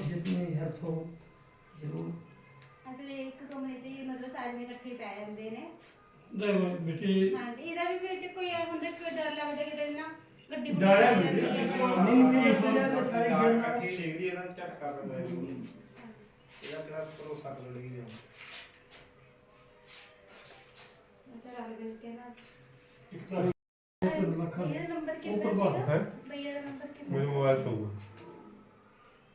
जितनी हेल्प हो जरूर ਅਸਲ ਇੱਕ ਕਮਰੇ 'ਚ ਹੀ ਮਤਲਬ ਸਾਰੇ ਜਣੇ ਇਕੱਠੇ ਪੈ ਜਾਂਦੇ ਨੇ ਨਹੀਂ ਬੇਟੀ ਹਾਂਜੀ ਇਹਦਾ ਵੀ ਵਿੱਚ ਕੋਈ ਇਹ ਹੁੰਦਾ ਕਿ ਡਰ ਲੱਗਦਾ ਕਿ ਨਾ ਗੱਡੀ ਗੁੱਡੀ ਡਰ ਹੈ ਲੱਗ ਵੀ ਜਾਂਦੀ ਅਸੀਂ ਹੈ। नहीं नहीं एक हजार में सारे ਯਾਰ गेम ਇਕੱਠੀ ਦੇਖਦੀ ਇਹਨਾਂ ਨੂੰ ਝਟਕਾ ਪੈਂਦਾ ਹੈ ਇਹਦਾ ਕਿਹੜਾ ਭਰੋਸਾ ਕਰ ਲਈ ਜਾਂ ਅੱਛਾ ਰਲ ਮਿਲ ਕੇ ਨਾ ਇੱਕ ਤਾਂ ਲੱਖਾਂ ਇਹਦਾ ਨੰਬਰ ਉਹ ਕਿੰਨਾ ਪ੍ਰਭਾਵ ਸੀਗਾ ਹੈ ਭਈਆ ਦਾ ਨੰਬਰ ਕਿੰਨਾ ਮੇਰੇ ਸੀ? ਮੋਬਾਈਲ ਤੋਂ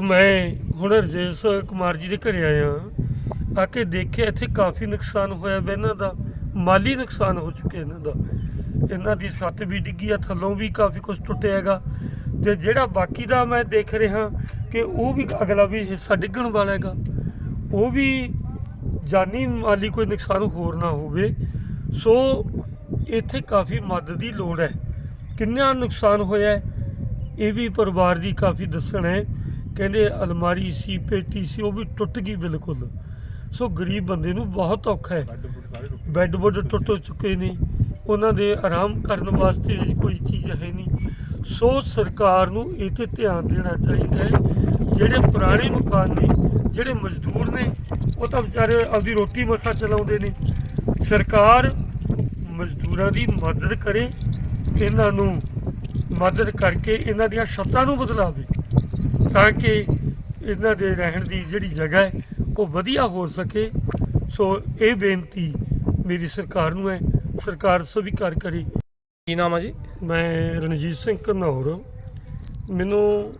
ਮੈਂ ਹੁਣ ਰਜੇਸ਼ ਕੁਮਾਰ ਜੀ ਦੇ ਘਰੇ ਆਇਆ ਆ ਕੇ ਦੇਖਿਆ, ਇੱਥੇ ਕਾਫੀ ਨੁਕਸਾਨ ਹੋਇਆ ਵਾ ਇਹਨਾਂ ਦਾ। ਮਾਲੀ ਨੁਕਸਾਨ ਹੋ ਚੁੱਕਿਆ ਇਹਨਾਂ ਦਾ। ਇਹਨਾਂ ਦੀ ਛੱਤ ਵੀ ਡਿੱਗੀ ਆ, ਥੱਲੋਂ ਵੀ ਕਾਫੀ ਕੁਝ ਟੁੱਟਿਆ ਹੈਗਾ। ਤੇ ਜਿਹੜਾ ਬਾਕੀ ਦਾ ਮੈਂ ਦੇਖ ਰਿਹਾ ਕਿ ਉਹ ਵੀ ਅਗਲਾ ਵੀ ਹਿੱਸਾ ਡਿੱਗਣ ਵਾਲਾ ਹੈਗਾ। ਉਹ ਵੀ ਜਾਨੀ ਮਾਲੀ ਕੋਈ ਨੁਕਸਾਨ ਹੋਰ ਨਾ ਹੋਵੇ। ਸੋ ਇੱਥੇ ਕਾਫੀ ਮਦਦ ਦੀ ਲੋੜ ਹੈ। ਕਿੰਨਾ ਨੁਕਸਾਨ ਹੋਇਆ ਇਹ ਵੀ ਪਰਿਵਾਰ ਦੀ ਕਾਫੀ ਦੱਸਣ ਹੈ। ਕਹਿੰਦੇ ਅਲਮਾਰੀ ਸੀ ਪੇਟੀ ਸੀ ਉਹ ਵੀ ਟੁੱਟ ਗਈ ਬਿਲਕੁਲ। ਸੋ ਗਰੀਬ ਬੰਦੇ ਨੂੰ ਬਹੁਤ ਔਖਾ ਹੈ। ਬੈੱਡ ਬੁੱਡ ਟੁੱਟ ਚੁੱਕੇ ਨੇ। ਉਹਨਾਂ ਦੇ ਆਰਾਮ ਕਰਨ ਵਾਸਤੇ ਕੋਈ ਚੀਜ਼ ਹੈ ਨਹੀਂ। ਸੋ ਸਰਕਾਰ ਨੂੰ ਇਹ ਤੇ ਧਿਆਨ ਦੇਣਾ ਚਾਹੀਦਾ ਹੈ। ਜਿਹੜੇ ਪੁਰਾਣੇ ਮਕਾਨ ਨੇ ਜਿਹੜੇ ਮਜ਼ਦੂਰ ਨੇ ਉਹ ਤਾਂ ਵਿਚਾਰੇ ਆਪਦੀ ਰੋਟੀ ਮਸਾ ਚਲਾਉਂਦੇ ਨੇ। ਸਰਕਾਰ ਮਜ਼ਦੂਰਾਂ ਦੀ ਮਦਦ ਕਰੇ ਇਹਨਾਂ ਨੂੰ ਮਦਦ ਕਰਕੇ ਇਹਨਾਂ ਦੀਆਂ ਛੱਤਾਂ ਨੂੰ ਬਦਲਾਵੇ। ਤਾਂ ਕਿ ਇਹਨਾਂ ਦੇ ਰਹਿਣ ਦੀ ਜਿਹੜੀ ਜਗ੍ਹਾ ਹੈ ਉਹ ਵਧੀਆ ਹੋ ਸਕੇ। ਸੋ ਇਹ ਬੇਨਤੀ ਮੇਰੀ ਸਰਕਾਰ ਨੂੰ ਹੈ। ਸਰਕਾਰ ਸਵੀਕਾਰ ਕਰੇ। ਕੀ ਨਾਮ ਆ ਜੀ? ਮੈਂ ਰਣਜੀਤ ਸਿੰਘ ਘਨੌਰ। ਮੈਨੂੰ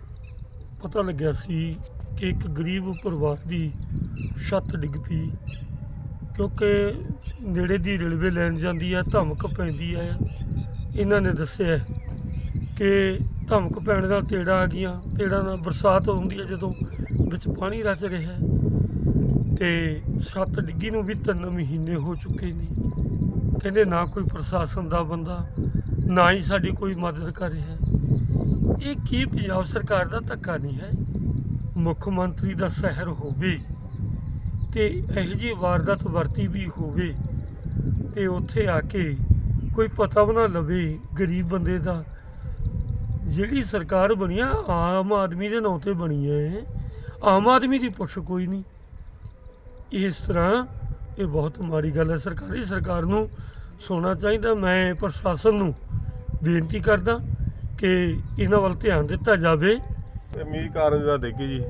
ਪਤਾ ਲੱਗਿਆ ਸੀ ਕਿ ਇੱਕ ਗਰੀਬ ਪਰਿਵਾਰ ਦੀ ਛੱਤ ਡਿੱਗ ਪਈ। ਕਿਉਂਕਿ ਨੇੜੇ ਦੀ ਰੇਲਵੇ ਲਾਈਨ ਜਾਂਦੀ ਹੈ ਧਮਕ ਪੈਂਦੀ ਹੈ। ਇਹਨਾਂ ਨੇ ਦੱਸਿਆ ਕਿ ਧਮਕ ਪੈਣ ਦਾ ਤੇੜਾ ਆ ਗਈਆਂ ਤੇੜਾ ਨਾਲ ਬਰਸਾਤ ਹੁੰਦੀ ਹੈ ਜਦੋਂ ਵਿੱਚ ਪਾਣੀ ਰਚ ਰਿਹਾ ਹੈ। ਤੇ ਛੱਤ ਡਿੱਗੀ ਨੂੰ ਵੀ ਤਿੰਨ ਮਹੀਨੇ ਹੋ ਚੁੱਕੇ ਨੇ। ਕਹਿੰਦੇ ਨਾ ਕੋਈ ਪ੍ਰਸ਼ਾਸਨ ਦਾ ਬੰਦਾ, ਨਾ ਹੀ ਸਾਡੀ ਕੋਈ ਮਦਦ ਕਰ ਰਿਹਾ ਹੈ। ਇਹ ਕੀ ਪੰਜਾਬ ਸਰਕਾਰ ਦਾ ਧੱਕਾ ਨਹੀਂ ਹੈ? ਮੁੱਖ ਮੰਤਰੀ ਦਾ ਸਹਿਰ ਹੋਵੇ ਤੇ ਇਹੋ ਜਿਹੀ ਵਾਰਦਾਤ ਵਰਤੀ ਵੀ ਹੋਵੇ ਤੇ ਉੱਥੇ ਆ ਕੇ ਕੋਈ ਪਤਾ ਵੀ ਨਾ ਲਵੇ ਗਰੀਬ ਬੰਦੇ ਦਾ ਜਿਹੜੀ ਸਰਕਾਰ ਬਣੀ ਆ ਆਮ ਆਦਮੀ ਦੇ ਨਾਂ ਤੇ ਬਣੀ ਹੈ ਆਮ ਆਦਮੀ ਦੀ ਪੁੱਛ ਕੋਈ ਨਹੀਂ। ਇਸ ਤਰ੍ਹਾਂ ਇਹ ਬਹੁਤ ਮਾੜੀ ਗੱਲ ਹੈ। ਸਰਕਾਰੀ ਸਰਕਾਰ ਨੂੰ ਸੋਣਾ ਚਾਹੀਦਾ। ਮੈਂ ਪ੍ਰਸ਼ਾਸਨ ਨੂੰ ਬੇਨਤੀ ਕਰਦਾ ਕਿ ਇਹਨਾਂ ਵੱਲ ਧਿਆਨ ਦਿੱਤਾ ਜਾਵੇ। ਇਹ ਮੀਂਹ ਕਾਰਨ ਦਾ ਡਿੱਗੀ ਜੀ।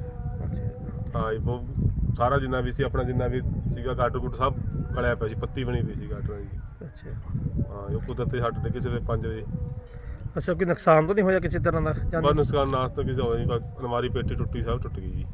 ਹਾਂ ਜੀ ਬਹੁਤ ਸਾਰਾ ਜਿੰਨਾ ਵੀ ਸੀ ਆਪਣਾ ਜਿੰਨਾ ਵੀ ਸੀਗਾ ਗਾਟਰ ਗੁੱਟ ਸਭ ਕਲਿਆ ਪਿਆ ਸੀ ਪੱਤੀ ਬਣੀ ਪਈ ਸੀ ਗਾਟਰਾਂ ਦੀ। ਅੱਛਾ। ਹਾਂ ਇਹ ਕੁਦਰਤੀ ਹੱਟ ਡਿੱਗੇ ਸਵੇਰੇ 5 ਵਜੇ। ਅੱਛਾ, ਕੋਈ ਨੁਕਸਾਨ ਤਾਂ ਨਹੀਂ ਹੋਇਆ ਕਿਸੇ ਤਰ੍ਹਾਂ ਦਾ? ਜਾਂ ਬਸ ਨੁਕਸਾਨ ਨਾਸ ਤਾਂ ਕਿਸੇ ਹੋਇਆ ਨਹੀਂ ਬਸ ਅਲਮਾਰੀ, ਪੇਟੀ ਟੁੱਟੀ, ਸਭ ਟੁੱਟ ਗਈ ਜੀ।